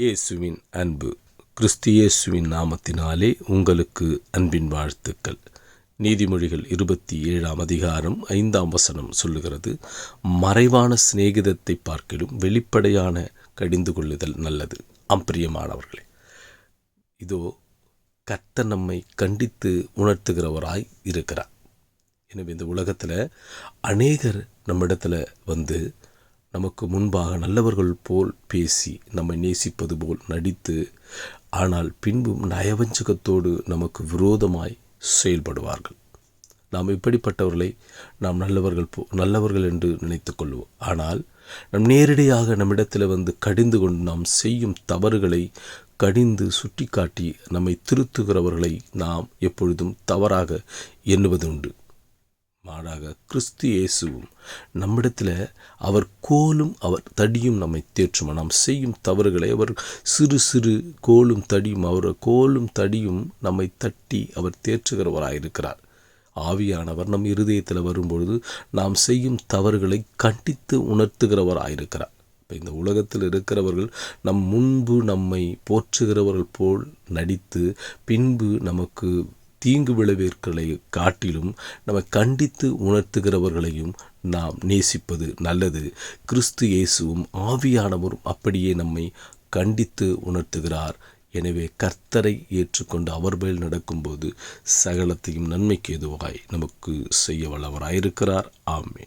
இயேசுவின் அன்பு. கிறிஸ்து இயேசுவின் நாமத்தினாலே உங்களுக்கு அன்பின் வாழ்த்துக்கள். நீதிமொழிகள் இருபத்தி ஏழாம் அதிகாரம் ஐந்தாம் வசனம் சொல்லுகிறது மறைவான சிநேகிதத்தை பார்க்கிலும் வெளிப்படையான கடிந்து கொள்ளுதல் நல்லது. அம்பிரியமானவர்களே இதோ கர்த்த நம்மை கண்டித்து உணர்த்துகிறவராய் இருக்கிறார். எனவே இந்த உலகத்தில் அநேகர் நம்மிடத்தில் வந்து நமக்கு முன்பாக நல்லவர்கள் போல் பேசி நம்மை நேசிப்பது போல் நடித்து ஆனால் பின்பும் நயவஞ்சகத்தோடு நமக்கு விரோதமாய் செயல்படுவார்கள். நாம் இப்படிப்பட்டவர்களை நாம் நல்லவர்கள் போ நல்லவர்கள் என்று நினைத்து கொள்வோம். ஆனால் நம் நேரடியாக நம்மிடத்தில் வந்து கடிந்து கொண்டு நாம் செய்யும் தவறுகளை கடிந்து சுட்டிக்காட்டி நம்மை திருத்துகிறவர்களை நாம் எப்பொழுதும் தவறாக எண்ணுவது உண்டு மாறாக கிறிஸ்து இயேசுவும் நம்மிடத்தில் அவர் கோலும் அவர் தடியும் நம்மை தேற்றுமா? நாம் செய்யும் தவறுகளை அவர் சிறு சிறு கோலும் தடியும் அவர் கோலும் தடியும் நம்மை தட்டி அவர் தேற்றுகிறவராயிருக்கிறார். ஆவியானவர் நம் இருதயத்தில் வரும்பொழுது நாம் செய்யும் தவறுகளை கண்டித்து உணர்த்துகிறவராயிருக்கிறார். இப்போ இந்த உலகத்தில் இருக்கிறவர்கள் நம் முன்பு நம்மை போற்றுகிறவர்கள் போல் நடித்து பின்பு நமக்கு தீங்கு விளைவிற்களை காட்டிலும் நம்மை கண்டித்து உணர்த்துகிறவர்களையும் நாம் நேசிப்பது நல்லது. கிறிஸ்து இயேசுவும் ஆவியானவரும் அப்படியே நம்மை கண்டித்து உணர்த்துகிறார். எனவே கர்த்தரை ஏற்றுக்கொண்டு அவர் மேல் நடக்கும்போது சகலத்தையும் நன்மைக்கு எதுவாய் நமக்கு செய்ய வல்லவராயிருக்கிறார் ஆமே